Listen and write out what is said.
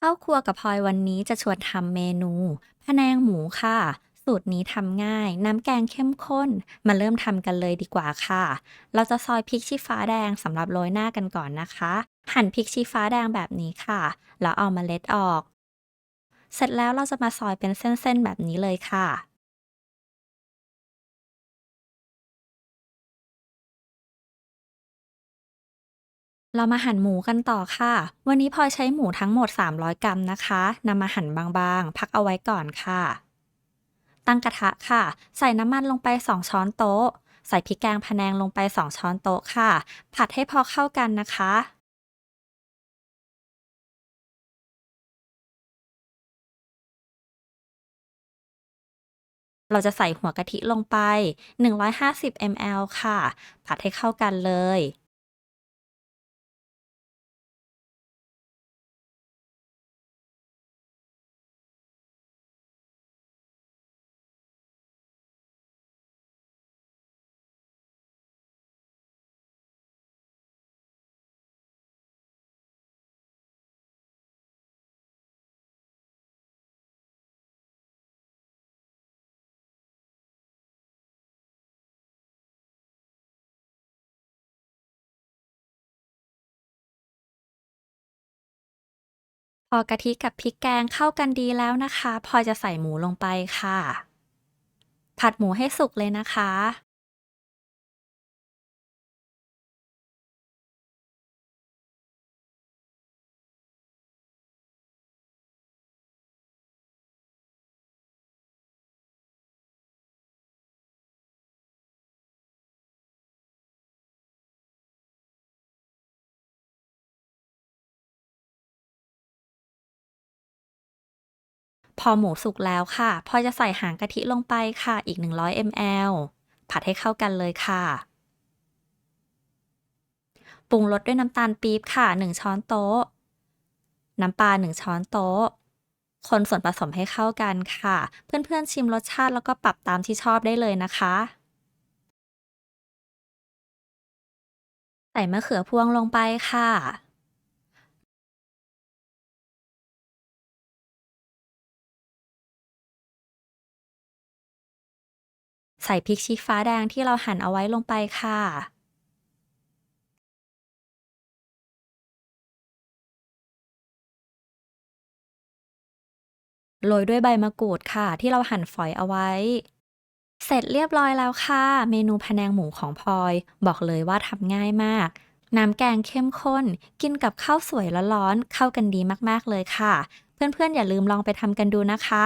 เข้าครัวกับพลอยวันนี้จะชวนทำเมนูพะแนงหมูค่ะ สูตรนี้ทำง่าย น้ำแกงเข้มข้น มาเริ่มทำกันเลยดีกว่าค่ะ เราจะซอยพริกชี้ฟ้าแดงสำหรับโรยหน้ากันก่อนนะคะ หั่นพริกชี้ฟ้าแดงแบบนี้ค่ะ แล้วเอามาเล็ดออก เสร็จแล้วเราจะมาซอยเป็นเส้นๆแบบนี้เลยค่ะ เรามาหั่นหมูกันต่อค่ะ วันนี้พลอยใช้หมูทั้งหมด 300 กรัมนะคะนำมาหั่นบางๆ พักเอาไว้ก่อนค่ะ ตั้งกระทะค่ะ ใส่น้ำมันลงไป 2 ช้อนโต๊ะ ใส่พริกแกงพะแนงลงไป 2 ช้อนโต๊ะค่ะ ผัดให้พอเข้ากันนะคะเราจะใส่หัวกะทิลงไป 150 ml ค่ะ ผัดให้เข้ากันเลย พอกะทิกับพริกแกงเข้ากันดีแล้วนะคะ พอจะใส่หมูลงไปค่ะ ผัดหมูให้สุกเลยนะคะ พอหมูสุกแล้วค่ะ พอจะใส่หางกะทิลงไปค่ะอีก 100 ml ผัดให้เข้ากันเลยค่ะ ปรุงรสด้วยน้ำตาลปี๊บค่ะ 1 ช้อนโต๊ะ น้ำปลา 1 ช้อนโต๊ะ คนส่วนผสมให้เข้ากันค่ะ เพื่อนๆชิมรสชาติแล้วก็ปรับตามที่ชอบได้เลยนะคะ ใส่มะเขือพวงลงไปค่ะ ใส่พริกชี้ฟ้าแดงที่เราหั่นเอาไว้ลงไปค่ะ โรยด้วยใบมะกรูดค่ะ ที่เราหั่นฝอยเอาไว้ เสร็จเรียบร้อยแล้วค่ะ เมนูพะแนงหมูของพลอย บอกเลยว่าทำง่ายมาก น้ำแกงเข้มข้น กินกับข้าวสวยร้อนๆเข้ากันดีมากๆเลยค่ะ เพื่อนๆอย่าลืมลองไปทำกันดูนะคะ